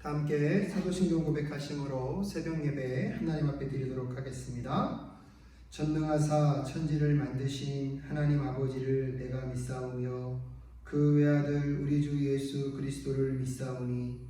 다 함께 사도신경 고백하심으로 새벽 예배 하나님 앞에 드리도록 하겠습니다. 전능하사 천지를 만드신 하나님 아버지를 내가 믿사오며 그 외아들 우리 주 예수 그리스도를 믿사오니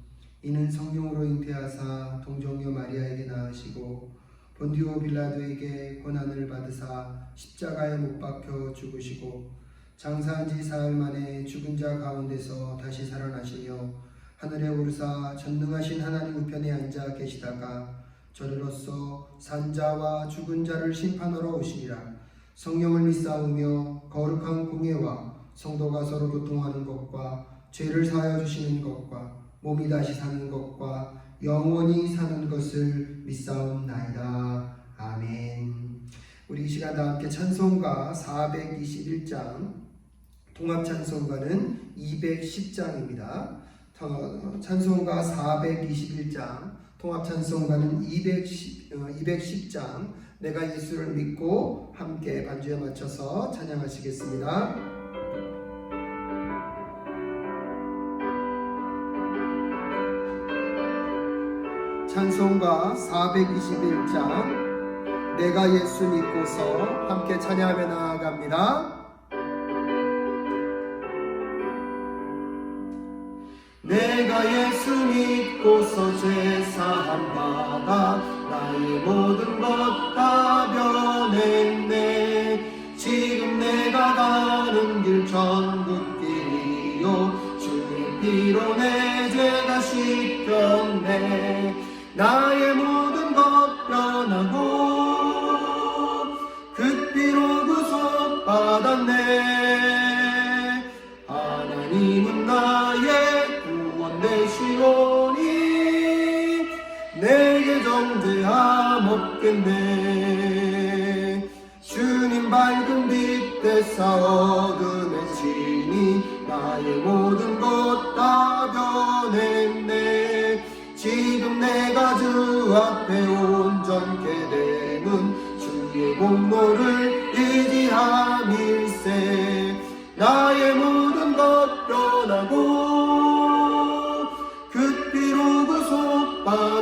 이는 성령으로 잉태하사 동정녀 마리아에게 낳으시고 본디오 빌라도에게 고난을 받으사 십자가에 못 박혀 죽으시고 장사한 지 사흘 만에 죽은 자 가운데서 다시 살아나시며 하늘에 오르사 전능하신 하나님 우편에 앉아 계시다가 저리로서 산자와 죽은 자를 심판하러 오시리라. 성령을 믿사오며 거룩한 공예와 성도가 서로 교통하는 것과 죄를 사하여 주시는 것과 몸이 다시 사는 것과 영원히 사는 것을 믿사옵나이다. 아멘. 우리 이 시간 다 함께 찬송가 421장 통합 찬송가는 210장입니다. 찬송가 421장, 통합 찬송가는 210, 210장, 내가 예수를 믿고 함께 반주에 맞춰서 찬양하시겠습니다. 찬송가 421장, 내가 예수 믿고서 함께 찬양하며 나아갑니다. 믿고서 죄사함 받아 나의 모든 것 다 변했네. 지금 내가 가는 길 전국길이요. 주의 피로 내 죄가 씻겼네. 나의 모든 것 변하고 그 피로 구속 받았네. 하나님은 나의 구원 되시오니 내게 정죄함 없겠네. 주님 밝은 빛 대사 어둠에 치니 나의 모든 것 다 변했네. 지금 내가 주 앞에 온전케 되는 주의 공로를 의지함일세. 나의 모든 것 변하고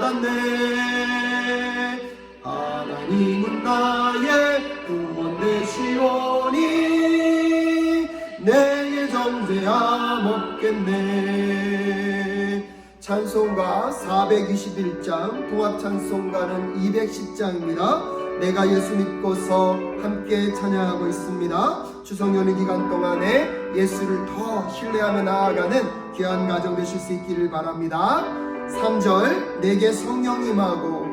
받았네 하나님은 나의 구원 되시오니 내게 정죄함 없겠네 찬송가 421장 통합 찬송가는 210장입니다. 내가 예수 믿고서 함께 찬양하고 있습니다. 추석 연휴 기간 동안에 예수를 더 신뢰하며 나아가는 귀한 가정 되실 수 있기를 바랍니다. 3절 내게 성령이 임하고.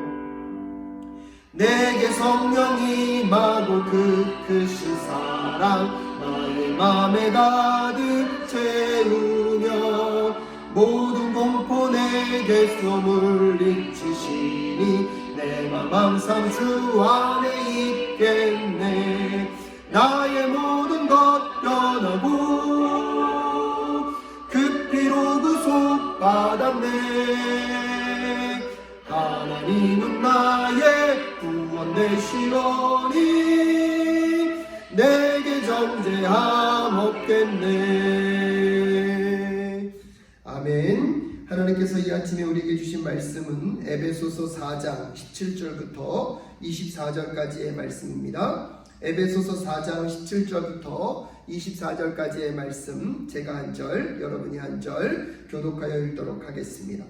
내게 성령이 임하고 그 크신 사랑 나의 맘에 가득 채우며 모든 공포 내게서 물리치시니 내 맘 항상 주 안에 있겠네 되시오니 내게 정죄함 없겠네. 아멘. 하나님께서 이 아침에 우리에게 주신 말씀은 에베소서 4장 17절부터 24절까지의 말씀입니다. 에베소서 4장 17절부터 24절까지의 말씀 제가 한 절 여러분이 한 절 교독하여 읽도록 하겠습니다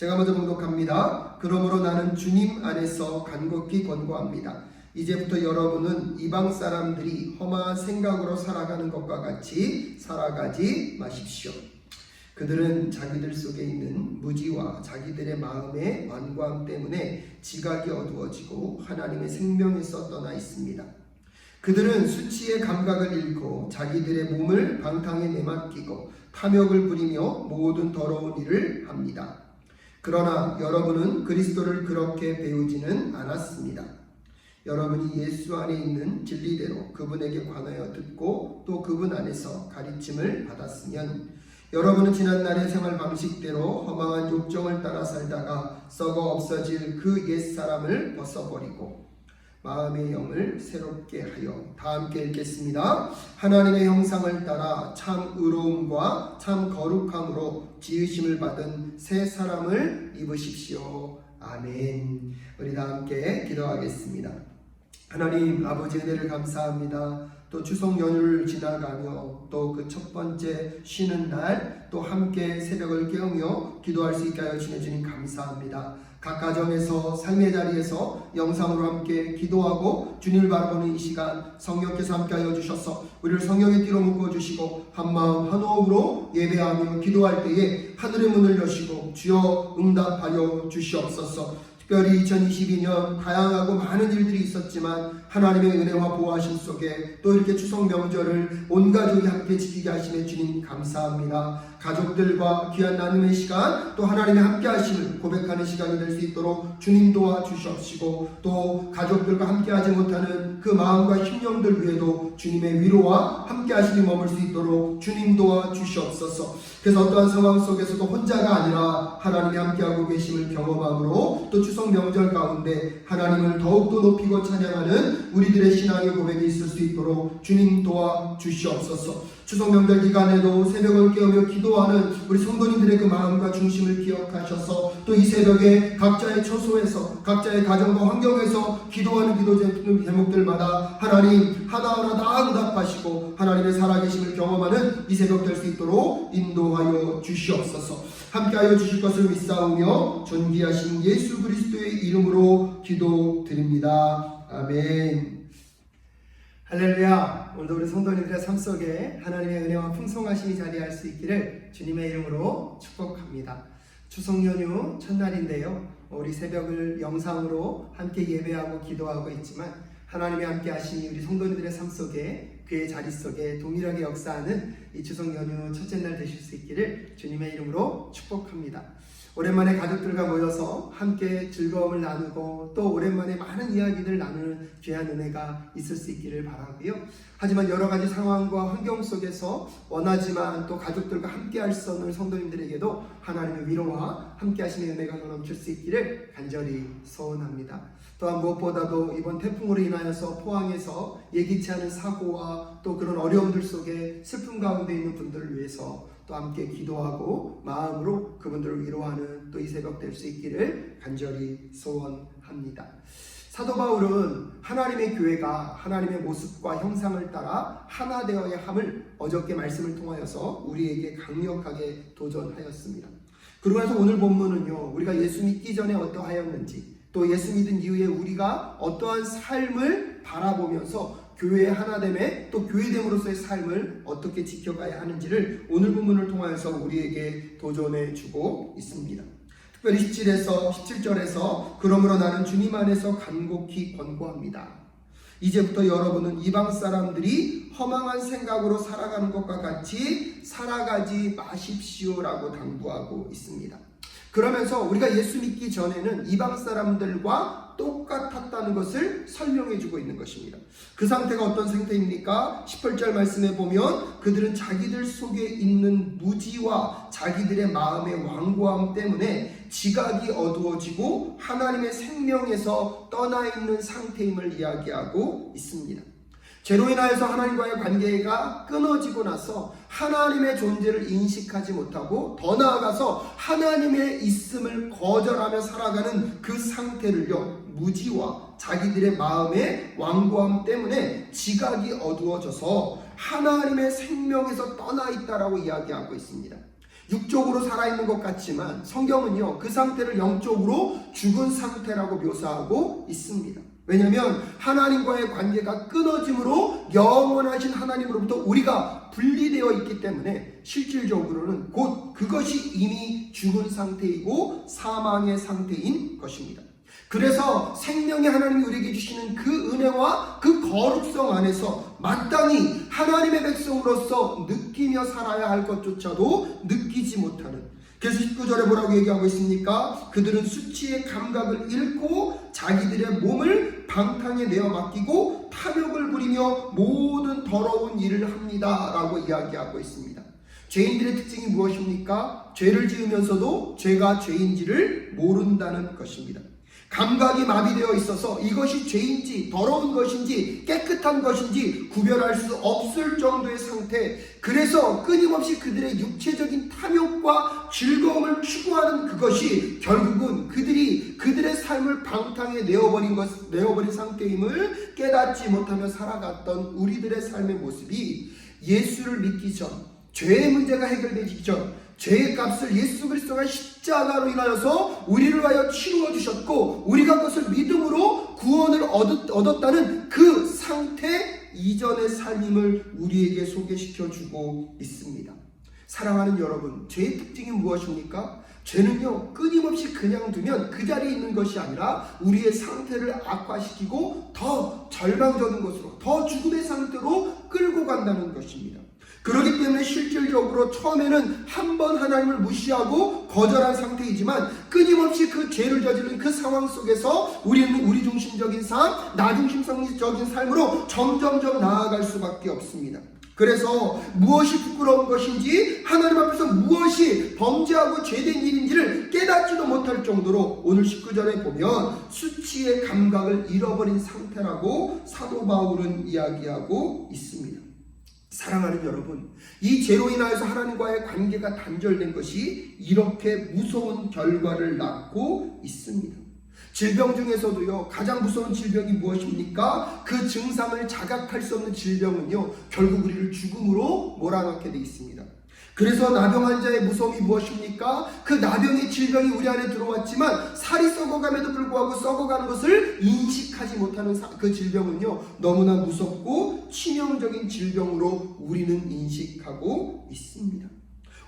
제가 먼저 봉독합니다. 그러므로 나는 주님 안에서 간곡히 권고합니다. 이제부터 여러분은 이방 사람들이 험한 생각으로 살아가는 것과 같이 살아가지 마십시오. 그들은 자기들 속에 있는 무지와 자기들의 마음의 완고함 때문에 지각이 어두워지고 하나님의 생명에서 떠나 있습니다. 그들은 수치의 감각을 잃고 자기들의 몸을 방탕에 내맡기고 탐욕을 부리며 모든 더러운 일을 합니다. 그러나 여러분은 그리스도를 그렇게 배우지는 않았습니다. 여러분이 예수 안에 있는 진리대로 그분에게 관하여 듣고 또 그분 안에서 가르침을 받았으면 여러분은 지난날의 생활 방식대로 허망한 욕정을 따라 살다가 썩어 없어질 그 옛사람을 벗어버리고 마음의 영을 새롭게 하여 다 함께 읽겠습니다. 하나님의 형상을 따라 참 의로움과 참 거룩함으로 지으심을 받은 새 사람을 입으십시오. 아멘. 우리 다 함께 기도하겠습니다. 하나님 아버지 은혜를 감사합니다. 또 추석 연휴를 지나가며 또 그 첫 번째 쉬는 날 또 함께 새벽을 깨우며 기도할 수 있게 하여 주내 주님 감사합니다. 각 가정에서 삶의 자리에서 영상으로 함께 기도하고 주님을 바라보는 이 시간 성령께서 함께 하여 주셔서 우리를 성령의 띠로 묶어 주시고 한 마음 한 호흡으로 예배하며 기도할 때에 하늘의 문을 여시고 주여 응답하여 주시옵소서. 특별히 2022년 다양하고 많은 일들이 있었지만 하나님의 은혜와 보호하심 속에 또 이렇게 추석 명절을 온 가족이 함께 지키게 하시는 주님 감사합니다. 가족들과 귀한 나눔의 시간 또 하나님의 함께 하심을 고백하는 시간이 될 수 있도록 주님 도와 주시옵시고 또 가족들과 함께 하지 못하는 그 마음과 심령들 위에도 주님의 위로와 함께 하심이 머물 수 있도록 주님 도와 주시옵소서. 그래서 어떠한 상황 속에서도 혼자가 아니라 하나님이 함께하고 계심을 경험함으로 또 추석 명절 가운데 하나님을 더욱더 높이고 찬양하는 우리들의 신앙의 고백이 있을 수 있도록 주님 도와 주시옵소서. 추석 명절 기간에도 새벽을 깨우며 기도하는 우리 성도님들의 그 마음과 중심을 기억하셔서 또 이 새벽에 각자의 처소에서 각자의 가정과 환경에서 기도하는 기도 제목들마다 하나님 하나하나 다 응답하시고 하나님의 살아계심을 경험하는 이 새벽 될 수 있도록 인도하여 주시옵소서 함께하여 주실 것을 믿사오며 존귀하신 예수 그리스도의 이름으로 기도드립니다. 아멘. 할렐루야. 오늘도 우리 성도님들의 삶 속에 하나님의 은혜와 풍성하심이 자리할 수 있기를 주님의 이름으로 축복합니다. 추석 연휴 첫날인데요. 우리 새벽을 영상으로 함께 예배하고 기도하고 있지만 하나님의 함께 하심이 우리 성도님들의 삶 속에 그의 자리 속에 동일하게 역사하는 이 추석 연휴 첫째 날 되실 수 있기를 주님의 이름으로 축복합니다. 오랜만에 가족들과 모여서 함께 즐거움을 나누고 또 오랜만에 많은 이야기들 나누는 귀한 은혜가 있을 수 있기를 바라고요. 하지만 여러 가지 상황과 환경 속에서 원하지만 또 가족들과 함께 할 수 없는 성도님들에게도 하나님의 위로와 함께 하시는 은혜가 넘칠 수 있기를 간절히 소원합니다. 또한 무엇보다도 이번 태풍으로 인하여서 포항에서 예기치 않은 사고와 또 그런 어려움들 속에 슬픔 가운데 있는 분들을 위해서 또 함께 기도하고 마음으로 그분들을 위로하는 또 이 새벽 될 수 있기를 간절히 소원합니다. 사도 바울은 하나님의 교회가 하나님의 모습과 형상을 따라 하나 되어야 함을 어저께 말씀을 통하여서 우리에게 강력하게 도전하였습니다. 그러고 나서 오늘 본문은요, 우리가 예수 믿기 전에 어떠하였는지, 또 예수 믿은 이후에 우리가 어떠한 삶을 바라보면서 교회의 하나됨에 또 교회됨으로서의 삶을 어떻게 지켜가야 하는지를 오늘 본문을 통하여서 우리에게 도전해 주고 있습니다. 특별히 17에서 17절에서 그러므로 나는 주님 안에서 간곡히 권고합니다. 이제부터 여러분은 이방 사람들이 허망한 생각으로 살아가는 것과 같이 살아가지 마십시오라고 당부하고 있습니다. 그러면서 우리가 예수 믿기 전에는 이방 사람들과 똑같았다는 것을 설명해 주고 있는 것입니다. 그 상태가 어떤 상태입니까? 18절 말씀에 보면 그들은 자기들 속에 있는 무지와 자기들의 마음의 완고함 때문에 지각이 어두워지고 하나님의 생명에서 떠나 있는 상태임을 이야기하고 있습니다. 죄로 인하여서 하나님과의 관계가 끊어지고 나서 하나님의 존재를 인식하지 못하고 더 나아가서 하나님의 있음을 거절하며 살아가는 그 상태를요 무지와 자기들의 마음의 완고함 때문에 지각이 어두워져서 하나님의 생명에서 떠나 있다라고 이야기하고 있습니다. 육적으로 살아있는 것 같지만 성경은요 그 상태를 영적으로 죽은 상태라고 묘사하고 있습니다. 왜냐하면 하나님과의 관계가 끊어짐으로 영원하신 하나님으로부터 우리가 분리되어 있기 때문에 실질적으로는 곧 그것이 이미 죽은 상태이고 사망의 상태인 것입니다. 그래서 생명의 하나님이 우리에게 주시는 그 은혜와 그 거룩성 안에서 마땅히 하나님의 백성으로서 느끼며 살아야 할 것조차도 느끼지 못하는 그래서 19절에 뭐라고 얘기하고 있습니까? 그들은 수치의 감각을 잃고 자기들의 몸을 방탕에 내어 맡기고 탐욕을 부리며 모든 더러운 일을 합니다. 라고 이야기하고 있습니다. 죄인들의 특징이 무엇입니까? 죄를 지으면서도 죄가 죄인지를 모른다는 것입니다. 감각이 마비되어 있어서 이것이 죄인지 더러운 것인지 깨끗한 것인지 구별할 수 없을 정도의 상태. 그래서 끊임없이 그들의 육체적인 탐욕과 즐거움을 추구하는 그것이 결국은 그들이 그들의 삶을 방탕에 내어버린 것, 내어버린 상태임을 깨닫지 못하며 살아갔던 우리들의 삶의 모습이 예수를 믿기 전, 죄의 문제가 해결되기 전, 죄의 값을 예수 그리스도가 십자가로 인하여서 우리를 위하여 치루어 주셨고 우리가 그것을 믿음으로 구원을 얻었, 얻었 다는 그 상태 이전의 삶임을 우리에게 소개시켜 주고 있습니다. 사랑하는 여러분, 죄의 특징이 무엇입니까? 죄는요, 끊임없이 그냥 두면 그 자리에 있는 것이 아니라 우리의 상태를 악화시키고 더 절망적인 것으로, 더 죽음의 상태로 끌고 간다는 것입니다. 그렇기 때문에 실질적으로 처음에는 한 번 하나님을 무시하고 거절한 상태이지만 끊임없이 그 죄를 저지른 그 상황 속에서 우리는 우리 중심적인 삶, 나 중심적인 삶으로 점점점 나아갈 수밖에 없습니다. 그래서 무엇이 부끄러운 것인지 하나님 앞에서 무엇이 범죄하고 죄된 일인지를 깨닫지도 못할 정도로 오늘 19절에 보면 수치의 감각을 잃어버린 상태라고 사도 바울은 이야기하고 있습니다. 사랑하는 여러분, 이 죄로 인하여서 하나님과의 관계가 단절된 것이 이렇게 무서운 결과를 낳고 있습니다. 질병 중에서도요, 가장 무서운 질병이 무엇입니까? 그 증상을 자각할 수 없는 질병은요, 결국 우리를 죽음으로 몰아넣게 되어 있습니다. 그래서 나병 환자의 무서움이 무엇입니까? 그 나병의 질병이 우리 안에 들어왔지만 살이 썩어감에도 불구하고 썩어가는 것을 인식하지 못하는 그 질병은요 너무나 무섭고 치명적인 질병으로 우리는 인식하고 있습니다.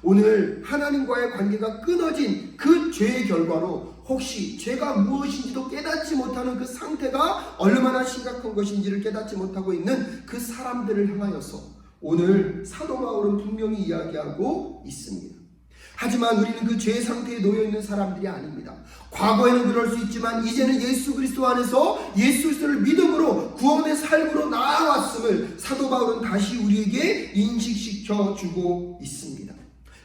오늘 하나님과의 관계가 끊어진 그 죄의 결과로 혹시 죄가 무엇인지도 깨닫지 못하는 그 상태가 얼마나 심각한 것인지를 깨닫지 못하고 있는 그 사람들을 향하여서 오늘 사도 바울은 분명히 이야기하고 있습니다. 하지만 우리는 그 죄 상태에 놓여 있는 사람들이 아닙니다. 과거에는 그럴 수 있지만 이제는 예수 그리스도 안에서 예수 그리스도를 믿음으로 구원의 삶으로 나아왔음을 사도 바울은 다시 우리에게 인식시켜 주고 있습니다.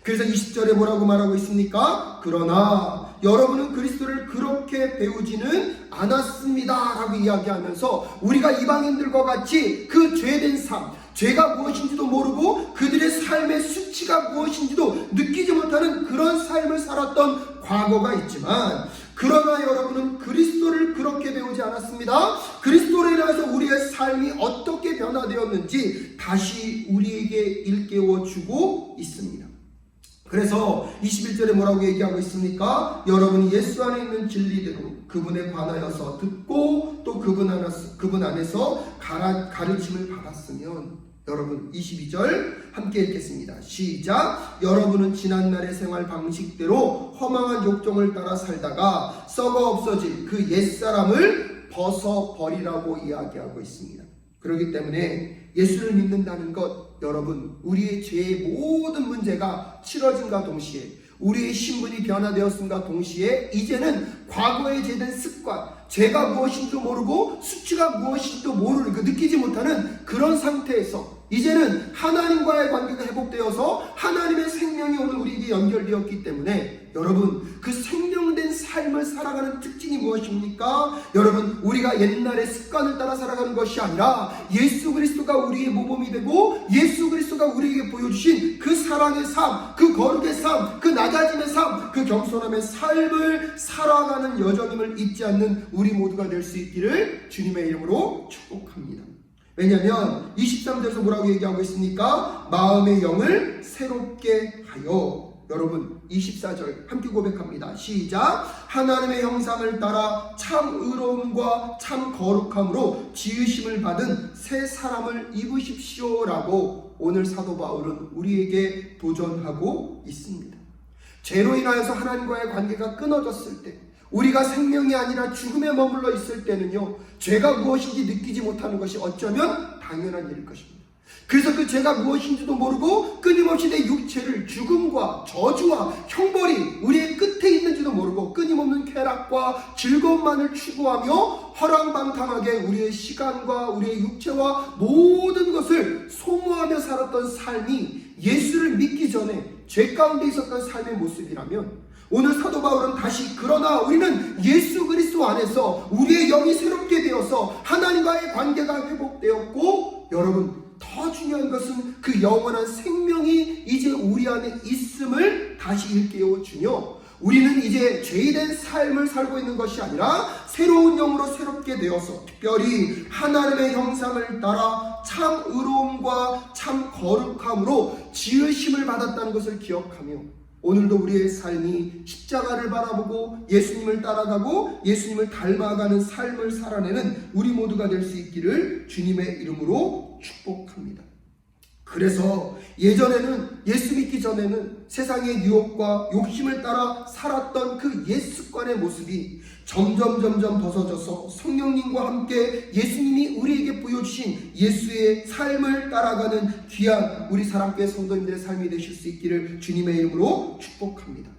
그래서 20절에 뭐라고 말하고 있습니까? 그러나 여러분은 그리스도를 그렇게 배우지는 않았습니다 라고 이야기하면서 우리가 이방인들과 같이 그 죄된 삶, 죄가 무엇인지도 모르고 그들의 삶의 수치가 무엇인지도 느끼지 못하는 그런 삶을 살았던 과거가 있지만 그러나 여러분은 그리스도를 그렇게 배우지 않았습니다. 그리스도로 인해서 우리의 삶이 어떻게 변화되었는지 다시 우리에게 일깨워 주고 있습니다. 그래서 21절에 뭐라고 얘기하고 있습니까? 여러분이 예수 안에 있는 진리대로 그분에 관하여서 듣고 또 그분 안에서, 가르침을 받았으면 여러분 22절 함께 읽겠습니다. 시작. 여러분은 지난날의 생활 방식대로 허망한 욕정을 따라 살다가 썩어 없어질 그 옛사람을 벗어 버리라고 이야기하고 있습니다. 그렇기 때문에 예수를 믿는다는 것 여러분 우리의 죄의 모든 문제가 치러진과 동시에 우리의 신분이 변화되었음과 동시에 이제는 과거에 죄된 습관, 죄가 무엇인지도 모르고 수치가 무엇인지도 모르는 그 느끼지 못하는 그런 상태에서 이제는 하나님과의 관계가 회복되어서 하나님의 생명이 오늘 우리에게 연결되었기 때문에 여러분 그 생명된 삶을 살아가는 특징이 무엇입니까? 여러분 우리가 옛날의 습관을 따라 살아가는 것이 아니라 예수 그리스도가 우리의 모범이 되고 예수 그리스도가 우리에게 보여주신 그 사랑의 삶, 그 거룩의 삶, 그 낮아짐의 삶, 그 겸손함의 삶을 살아가는 여정임을 잊지 않는 우리 모두가 될 수 있기를 주님의 이름으로 축복합니다. 왜냐하면 23절에서 뭐라고 얘기하고 있습니까? 마음의 영을 새롭게 하여 여러분 24절 함께 고백합니다. 시작. 하나님의 형상을 따라 참 의로움과 참 거룩함으로 지으심을 받은 새 사람을 입으십시오라고 오늘 사도 바울은 우리에게 도전하고 있습니다. 죄로 인하여서 하나님과의 관계가 끊어졌을 때 우리가 생명이 아니라 죽음에 머물러 있을 때는요, 죄가 무엇인지 느끼지 못하는 것이 어쩌면 당연한 일일 것입니다. 그래서 그 죄가 무엇인지도 모르고 끊임없이 내 육체를 죽음과 저주와 형벌이 우리의 끝에 있는지도 모르고 끊임없는 쾌락과 즐거움만을 추구하며 허랑방탕하게 우리의 시간과 우리의 육체와 모든 것을 소모하며 살았던 삶이 예수를 믿기 전에 죄 가운데 있었던 삶의 모습이라면 오늘 사도 바울은 다시 그러나 우리는 예수 그리스도 안에서 우리의 영이 새롭게 되어서 하나님과의 관계가 회복되었고 여러분 더 중요한 것은 그 영원한 생명이 이제 우리 안에 있음을 다시 일깨워 주며 우리는 이제 죄된 삶을 살고 있는 것이 아니라 새로운 영으로 새롭게 되어서 특별히 하나님의 형상을 따라 참 의로움과 참 거룩함으로 지으심을 받았다는 것을 기억하며 오늘도 우리의 삶이 십자가를 바라보고 예수님을 따라가고 예수님을 닮아가는 삶을 살아내는 우리 모두가 될 수 있기를 주님의 이름으로 축복합니다. 그래서 예전에는 예수 믿기 전에는 세상의 유혹과 욕심을 따라 살았던 그 옛 습관의 모습이 점점 점점 벗어져서 성령님과 함께 예수님이 우리에게 보여주신 예수의 삶을 따라가는 귀한 우리 사랑교회 성도님들의 삶이 되실 수 있기를 주님의 이름으로 축복합니다.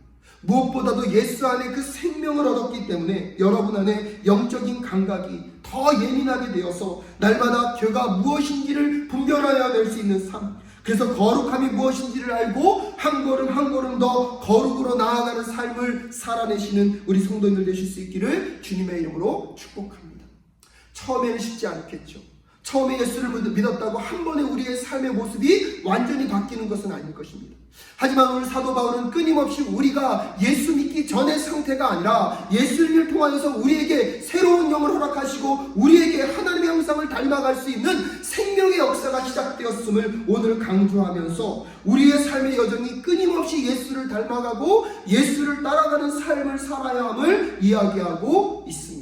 무엇보다도 예수 안에 그 생명을 얻었기 때문에 여러분 안에 영적인 감각이 더 예민하게 되어서 날마다 죄가 무엇인지를 분별하여야 될수 있는 삶. 그래서 거룩함이 무엇인지를 알고 한 걸음 한 걸음 더 거룩으로 나아가는 삶을 살아내시는 우리 성도님들 되실 수 있기를 주님의 이름으로 축복합니다. 처음에는 쉽지 않겠죠. 처음에 예수를 믿었다고 한 번에 우리의 삶의 모습이 완전히 바뀌는 것은 아닐 것입니다. 하지만 오늘 사도 바울은 끊임없이 우리가 예수 믿기 전의 상태가 아니라 예수님을 통하여서 우리에게 새로운 영을 허락하시고 우리에게 하나님의 형상을 닮아갈 수 있는 생명의 역사가 시작되었음을 오늘 강조하면서 우리의 삶의 여정이 끊임없이 예수를 닮아가고 예수를 따라가는 삶을 살아야 함을 이야기하고 있습니다.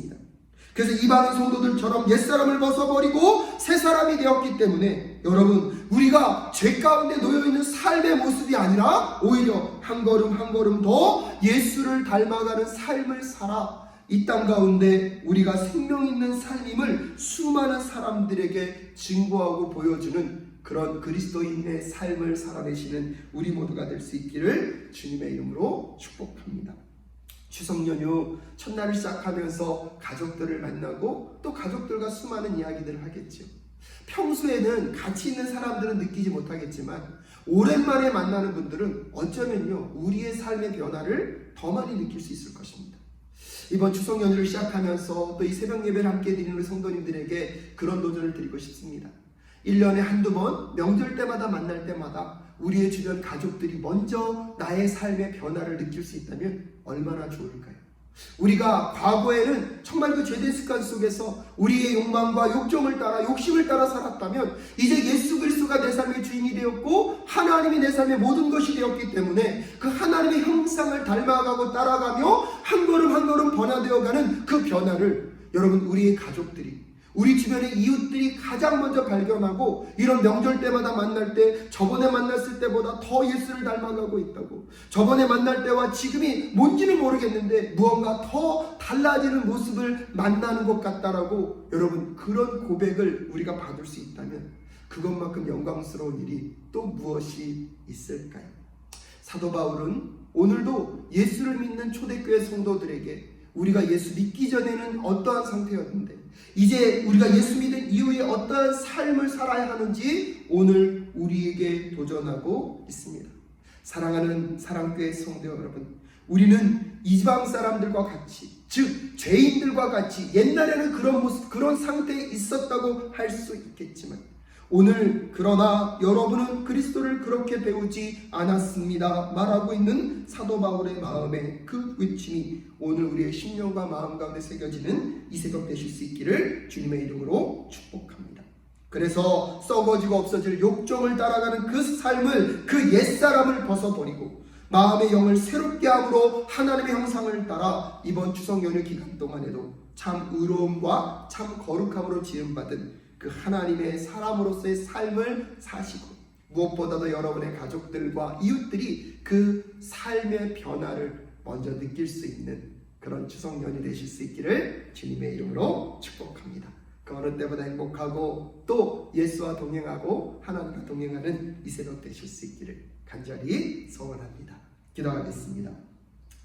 그래서 이방인 성도들처럼 옛사람을 벗어버리고 새 사람이 되었기 때문에 여러분 우리가 죄 가운데 놓여있는 삶의 모습이 아니라 오히려 한 걸음 한 걸음 더 예수를 닮아가는 삶을 살아 이 땅 가운데 우리가 생명 있는 삶임을 수많은 사람들에게 증거하고 보여주는 그런 그리스도인의 삶을 살아내시는 우리 모두가 될 수 있기를 주님의 이름으로 축복합니다. 추석 연휴 첫날을 시작하면서 가족들을 만나고 또 가족들과 수많은 이야기들을 하겠죠. 평소에는 같이 있는 사람들은 느끼지 못하겠지만 오랜만에 만나는 분들은 어쩌면요 우리의 삶의 변화를 더 많이 느낄 수 있을 것입니다. 이번 추석 연휴를 시작하면서 또 이 새벽 예배를 함께 드리는 성도님들에게 그런 도전을 드리고 싶습니다. 1년에 한두 번 명절 때마다 만날 때마다 우리의 주변 가족들이 먼저 나의 삶의 변화를 느낄 수 있다면 얼마나 좋을까요? 우리가 과거에는 정말 그 죄된 습관 속에서 우리의 욕망과 욕정을 따라 욕심을 따라 살았다면 이제 예수 그리스도가 내 삶의 주인이 되었고 하나님이 내 삶의 모든 것이 되었기 때문에 그 하나님의 형상을 닮아가고 따라가며 한 걸음 한 걸음 변화되어가는 그 변화를 여러분 우리의 가족들이 우리 주변의 이웃들이 가장 먼저 발견하고 이런 명절 때마다 만날 때 저번에 만났을 때보다 더 예수를 닮아가고 있다고 저번에 만날 때와 지금이 뭔지는 모르겠는데 무언가 더 달라지는 모습을 만나는 것 같다라고 여러분 그런 고백을 우리가 받을 수 있다면 그것만큼 영광스러운 일이 또 무엇이 있을까요? 사도 바울은 오늘도 예수를 믿는 초대교회 성도들에게 우리가 예수 믿기 전에는 어떠한 상태였는데 이제 우리가 예수 믿은 이후에 어떠한 삶을 살아야 하는지 오늘 우리에게 도전하고 있습니다. 사랑하는 사랑교회 성도 여러분, 우리는 이방 사람들과 같이, 즉 죄인들과 같이 옛날에는 그런 모습, 그런 상태에 있었다고 할 수 있겠지만 오늘 그러나 여러분은 그리스도를 그렇게 배우지 않았습니다. 말하고 있는 사도 바울의 마음에 그 외침이 오늘 우리의 심령과 마음 가운데 새겨지는 이 새벽 되실 수 있기를 주님의 이름으로 축복합니다. 그래서 썩어지고 없어질 욕정을 따라가는 그 삶을 그 옛사람을 벗어버리고 마음의 영을 새롭게 함으로 하나님의 형상을 따라 이번 추석 연휴 기간 동안에도 참 의로움과 참 거룩함으로 지음받은 그 하나님의 사람으로서의 삶을 사시고 무엇보다도 여러분의 가족들과 이웃들이 그 삶의 변화를 먼저 느낄 수 있는 그런 추석 연휴 되실 수 있기를 주님의 이름으로 축복합니다. 그 어느 때보다 행복하고 또 예수와 동행하고 하나님과 동행하는 이 새벽 되실 수 있기를 간절히 소원합니다. 기도하겠습니다.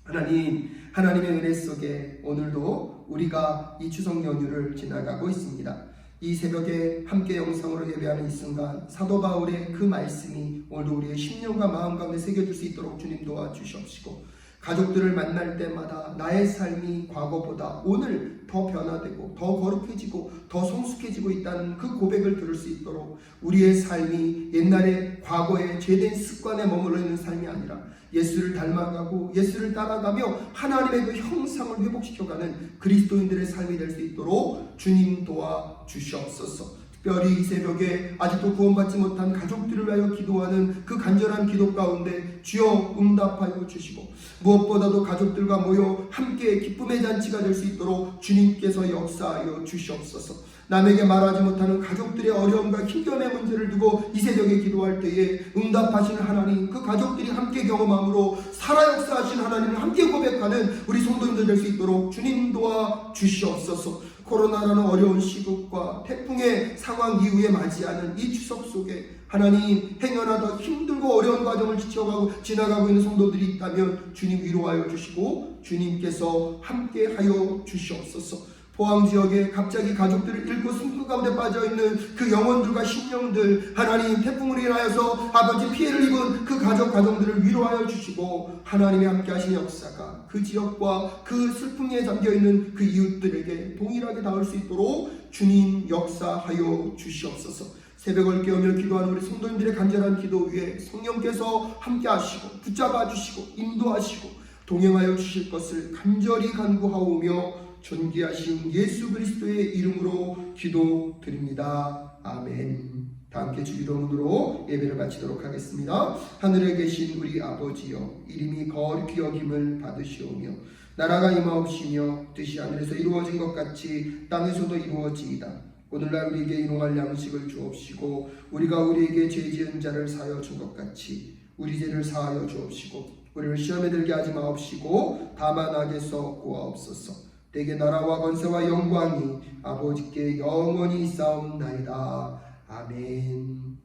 하나님, 하나님의 은혜 속에 오늘도 우리가 이 추석 연휴를 지나가고 있습니다. 이 새벽에 함께 영상으로 예배하는 이 순간 사도 바울의 그 말씀이 오늘도 우리의 심령과 마음 가운데 새겨질 수 있도록 주님 도와주시옵시고 가족들을 만날 때마다 나의 삶이 과거보다 오늘 더 변화되고 더 거룩해지고 더 성숙해지고 있다는 그 고백을 들을 수 있도록 우리의 삶이 옛날에 과거의 죄된 습관에 머물러 있는 삶이 아니라 예수를 닮아가고 예수를 따라가며 하나님의 그 형상을 회복시켜가는 그리스도인들의 삶이 될 수 있도록 주님 도와 주시옵소서. 특별히 이 새벽에 아직도 구원받지 못한 가족들을 위하여 기도하는 그 간절한 기도 가운데 주여 응답하여 주시고 무엇보다도 가족들과 모여 함께 기쁨의 잔치가 될 수 있도록 주님께서 역사하여 주시옵소서. 남에게 말하지 못하는 가족들의 어려움과 힘겨움의 문제를 두고 이 새벽에 기도할 때에 응답하시는 하나님, 그 가족들이 함께 경험함으로 살아 역사하신 하나님을 함께 고백하는 우리 성도님들 될 수 있도록 주님 도와 주시옵소서. 코로나라는 어려운 시국과 태풍의 상황 이후에 맞이하는 이 추석 속에 하나님 행여나도 힘들고 어려운 과정을 지쳐가고 지나가고 있는 성도들이 있다면 주님 위로하여 주시고 주님께서 함께하여 주시옵소서. 포항 지역에 갑자기 가족들을 잃고 숨고 가운데 빠져 있는 그 영혼들과 심령들 하나님 태풍으로 인하여서 아버지 피해를 입은 그 가족 가정들을 위로하여 주시고 하나님의 함께하신 역사가 그 지역과 그 슬픔에 잠겨 있는 그 이웃들에게 동일하게 닿을 수 있도록 주님 역사하여 주시옵소서. 새벽을 깨우며 기도하는 우리 성도님들의 간절한 기도 위에 성령께서 함께하시고 붙잡아 주시고 인도하시고 동행하여 주실 것을 간절히 간구하오며 존귀하신 예수 그리스도의 이름으로 기도드립니다. 아멘. 다 함께 주기도 문으로 예배를 마치도록 하겠습니다. 하늘에 계신 우리 아버지여 이름이 거룩히 여김을 받으시오며 나라가 임하옵시며 뜻이 하늘에서 이루어진 것 같이 땅에서도 이루어지이다. 오늘날 우리에게 일용할 양식을 주옵시고 우리가 우리에게 죄 지은 자를 사하여 준 것 같이 우리 죄를 사하여 주옵시고 우리를 시험에 들게 하지 마옵시고 다만 악에서 구하옵소서. 내게 나라와 권세와 영광이 아버지께 영원히 있사옵나이다. 아멘.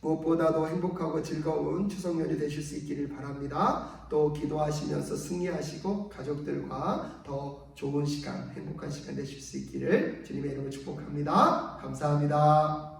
무엇보다도 행복하고 즐거운 추석연이 되실 수 있기를 바랍니다. 또 기도하시면서 승리하시고 가족들과 더 좋은 시간, 행복한 시간 되실 수 있기를 주님의 이름으로 축복합니다. 감사합니다.